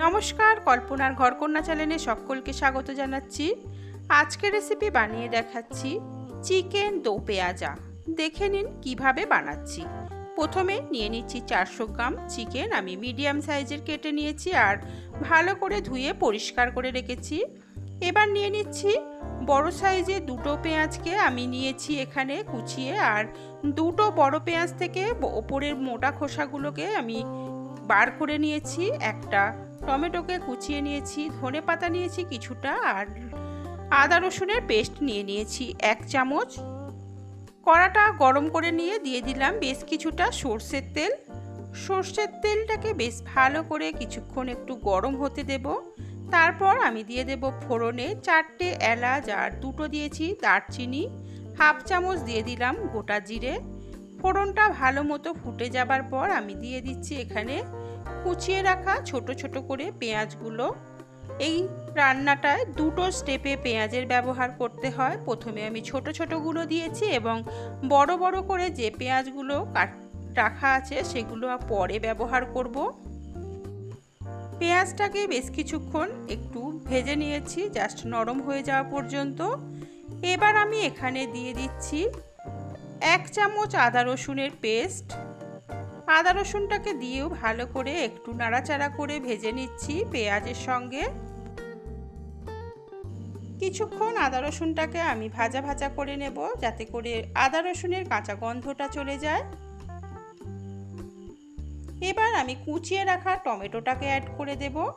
নমস্কার, কল্পনার ঘরকন্যা চ্যানেলে সকলকে স্বাগত জানাচ্ছি। আজকের রেসিপি বানিয়ে দেখাচ্ছি চিকেন দো পেঁয়াজা। দেখে নিন কীভাবে বানাচ্ছি। প্রথমে নিয়ে নিচ্ছি চারশো গ্রাম চিকেন, আমি মিডিয়াম সাইজের কেটে নিয়েছি আর ভালো করে ধুয়ে পরিষ্কার করে রেখেছি। এবার নিয়ে নিচ্ছি বড় সাইজে দুটো পেঁয়াজকে আমি নিয়েছি এখানে কুচিয়ে আর দুটো বড় পেঁয়াজ থেকে ওপরের মোটা খোসাগুলোকে আমি বার করে নিয়েছি, একটা টমেটোকে কুচিয়ে নিয়েছি, ধনে পাতা নিয়েছি কিছুটা আর আদা রসুনের পেস্ট নিয়ে নিয়েছি এক চামচ। কড়াটা গরম করে নিয়ে দিয়ে দিলাম বেশ কিছুটা সর্ষের তেল। সর্ষের তেলটাকে বেশ ভালো করে কিছুক্ষণ একটু গরম হতে দেব। তারপর আমি দিয়ে দেব ফোড়নে চারটে এলাচ আর দুটো দিয়েছি দারচিনি। হাফ চামচ দিয়ে দিলাম গোটা জিরে। ফোড়নটা ভালো মতো ফুটে যাবার পর আমি দিয়ে দিচ্ছি এখানে কুচিয়ে রাখা ছোট ছোট করে পেঁয়াজগুলো। এই রান্নাটায় দুটো স্টেপে পেঁয়াজের ব্যবহার করতে হয়। প্রথমে আমি ছোট ছোটগুলো দিয়েছি এবং বড় বড় করে যে পেঁয়াজগুলো কাট রাখা আছে সেগুলো পরে ব্যবহার করব। পেঁয়াজটাকে বেশ কিছুক্ষণ একটু ভেজে নিয়েছি জাস্ট নরম হয়ে যাওয়া পর্যন্ত। এবার আমি এখানে দিয়ে দিচ্ছি এক চামচ আদা রসুনের পেস্ট। আদা রসুনটাকে দিয়েও ভালো করে একটু নাড়াচাড়া করে ভেজে নিচ্ছি পেঁয়াজের সঙ্গে। কিছুক্ষণ আদা রসুনটাকে আমি ভাজা ভাজা করে নেব যাতে করে আদা রসুনের কাঁচা গন্ধটা চলে যায়। এবার আমি কুচিয়ে রাখা টমেটোটাকে অ্যাড করে দেব।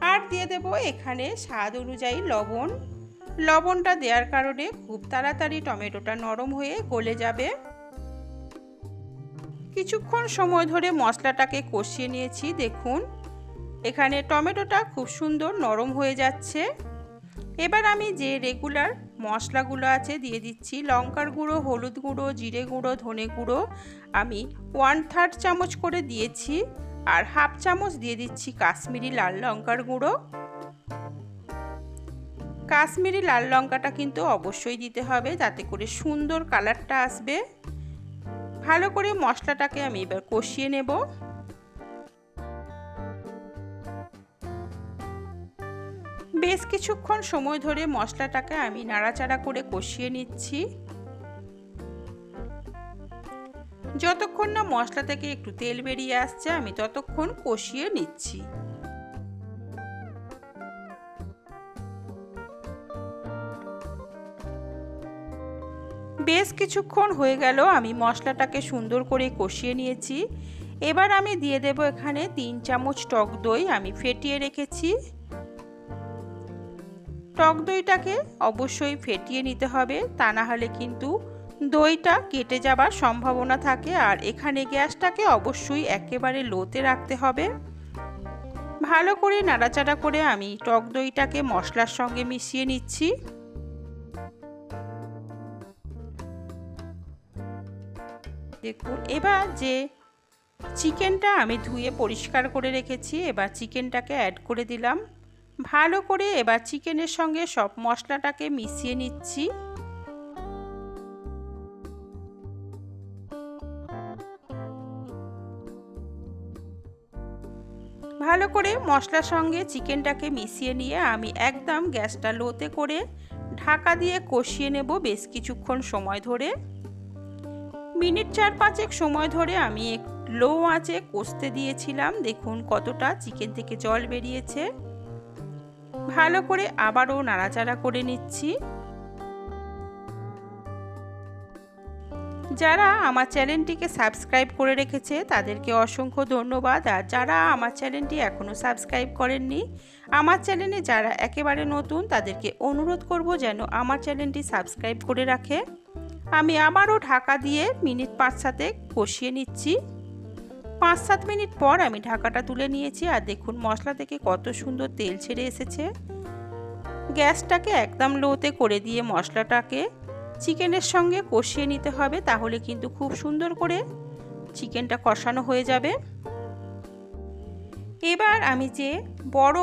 আর দিয়ে দেব এখানে স্বাদ অনুযায়ী লবণ। লবণটা দেওয়ার কারণে খুব তাড়াতাড়ি টমেটোটা নরম হয়ে গলে যাবে। কিছুক্ষণ সময় ধরে মশলাটাকে কষিয়ে নিয়েছি, দেখুন। এখানে টমেটোটা খুব সুন্দর নরম হয়ে যাচ্ছে। এবার আমি যে রেগুলার মশলাগুলো আছে দিয়ে দিচ্ছি, লঙ্কার গুঁড়ো, হলুদ গুঁড়ো, জিরে গুঁড়ো, ধনে গুঁড়ো, আমি ওয়ান থার্ড চামচ করে দিয়েছি। আর হাফ চামচ দিয়ে দিচ্ছি কাশ্মীরি লাল লঙ্কার গুঁড়ো। কাশ্মীরি লাল লঙ্কাটা কিন্তু অবশ্যই দিতে হবে, যাতে করে সুন্দর কালারটা আসবে। ভালো করে মশলাটাকে আমি এবার কষিয়ে নেব। বেশ কিছুক্ষণ সময় ধরে মশলাটাকে আমি নাড়াচাড়া করে কষিয়ে নিচ্ছি। যতক্ষণ না মশলা থেকে একটু তেল বেরিয়ে আসছে, আমি ততক্ষণ কষিয়ে নিচ্ছি। বেশ কিছুক্ষণ হয়ে গেল, আমি মশলাটাকে সুন্দর করে কষিয়ে নিয়েছি। এবার আমি দিয়ে দেব এখানে তিন চামচ টক দই, আমি ফেটিয়ে রেখেছি। টক দইটাকে অবশ্যই ফেটিয়ে নিতে হবে, তা না হলে কিন্তু দইটা কেটে যাবার সম্ভাবনা থাকে। আর এখানে গ্যাসটাকে অবশ্যই একেবারে লোতে রাখতে হবে। ভালো করে নাড়াচাড়া করে আমি টক দইটাকে মশলার সঙ্গে মিশিয়ে নিচ্ছি। দেখুন, এবার যে চিকেনটা আমি ধুয়ে পরিষ্কার করে রেখেছি, এবার চিকেনটাকে অ্যাড করে দিলাম। ভালো করে এবার চিকেনের সঙ্গে সব মশলাটাকে মিশিয়ে নিচ্ছি। ভালো করে মশলার সঙ্গে চিকেনটাকে মিশিয়ে নিয়ে আমি একদম গ্যাসটা লোতে করে ঢাকা দিয়ে কষিয়ে নেব বেশ কিছুক্ষণ সময় ধরে। মিনিট চার পাঁচেক সময় ধরে আমি লো আঁচে কষতে দিয়েছিলাম। দেখুন কতটা চিকেন থেকে জল বেরিয়েছে। ভালো করে আবারও নাড়াচাড়া করে নিচ্ছি। যারা আমার চ্যানেলটিকে সাবস্ক্রাইব করে রেখেছে, তাদেরকে অসংখ্য ধন্যবাদ। আর যারা আমার চ্যানেলটি এখনও সাবস্ক্রাইব করেননি, আমার চ্যানেলে যারা একেবারে নতুন, তাদেরকে অনুরোধ করব যেন আমার চ্যানেলটি সাবস্ক্রাইব করে রাখে। আমি আবারও ঢাকা দিয়ে মিনিট পাঁচ সাতে কষিয়ে নিচ্ছি। পাঁচ সাত মিনিট পর আমি ঢাকাটা তুলে নিয়েছি আর দেখুন মশলা থেকে কত সুন্দর তেল ছেড়ে এসেছে। গ্যাসটাকে একদম লোতে করে দিয়ে মশলাটাকে চিকেনের সঙ্গে কষিয়ে নিতে হবে তাহলে কিন্তু খুব সুন্দর করে চিকেনটা কষানো হয়ে যাবে। এবার আমি যে বড়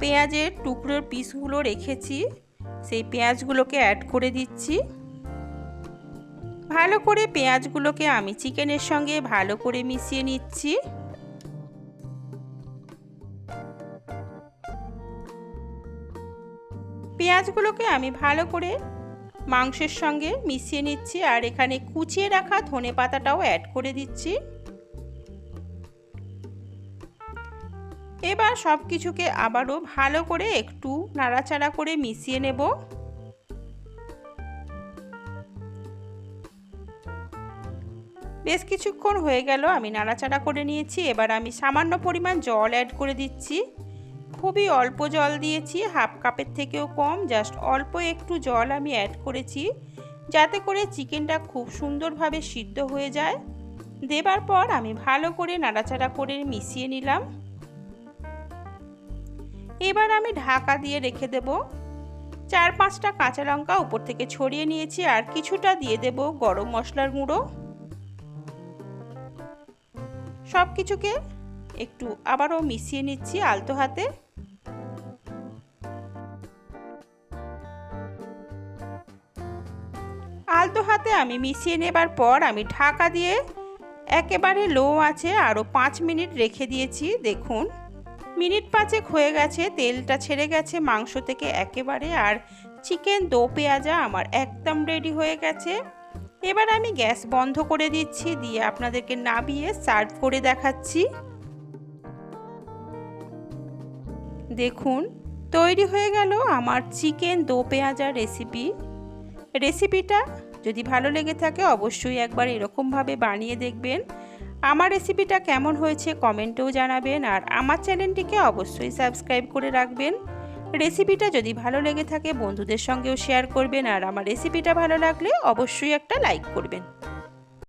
পেঁয়াজের টুকরোর পিসগুলো রেখেছি, সেই পেঁয়াজগুলোকে অ্যাড করে দিচ্ছি। ভালো করে পেঁয়াজগুলোকে আমি চিকেনের সঙ্গে ভালো করে মিশিয়ে নিচ্ছি। পেঁয়াজগুলোকে আমি ভালো করে মাংসের সঙ্গে মিশিয়ে নিচ্ছি আর এখানে কুচিয়ে রাখা ধনে পাতাটাও অ্যাড করে দিচ্ছি। এবার সব কিছুকে আবারও ভালো করে একটু নাড়াচাড়া করে মিশিয়ে নেব। বেশ কিছুক্ষণ হয়ে গেল, আমি নাড়াচাড়া করে নিয়েছি। এবার আমি সামান্য পরিমাণ জল অ্যাড করে দিচ্ছি। খুবই অল্প জল দিয়েছি, হাফ কাপের থেকেও কম জাস্ট অল্প একটু জল আমি অ্যাড করেছি, যাতে করে চিকেনটা খুব সুন্দরভাবে সিদ্ধ হয়ে যায়। দেবার পর আমি ভালো করে নাড়াচাড়া করে মিশিয়ে নিলাম। এবার আমি ঢাকা দিয়ে রেখে দেব। চার পাঁচটা কাঁচা লঙ্কা উপর থেকে ছড়িয়ে নিয়েছি, আর কিছুটা দিয়ে দেব গরম মশলার গুঁড়ো। সব কিছুকে একটু আবারও মিশিয়ে নিচ্ছি আলতো হাতে। আলতো হাতে আমি মিশিয়ে নেবার পর আমি ঢাকা দিয়ে একেবারে লো আছে আরও পাঁচ মিনিট রেখে দিয়েছি, দেখুন। মিনিট পাঁচেক হয়ে গেছে, তেলটা ছেড়ে গেছে, মাংস থেকে একেবারে, আর চিকেন দো পেঁয়াজা আমার একদম রেডি হয়ে গেছে। এবার আমি গ্যাস বন্ধ করে দিচ্ছি, দিয়ে আপনাদেরকে নাবিয়ে সার্ভ করে দেখাচ্ছি। দেখুন, তৈরি হয়ে গেল আমার চিকেন দো পেঁয়াজার রেসিপি। রেসিপিটা যদি ভালো লেগে থাকে, অবশ্যই একবার এরকমভাবে বানিয়ে দেখবেন। আমার রেসিপিটা কেমন হয়েছে কমেন্টেও জানাবেন, আর আমার চ্যানেলটিকে অবশ্যই সাবস্ক্রাইব করে রাখবেন। রেসিপিটা যদি ভালো লেগে থাকে, বন্ধুদের সঙ্গেও শেয়ার করবেন, আর আমার রেসিপিটা ভালো লাগলে অবশ্যই একটা লাইক করবেন।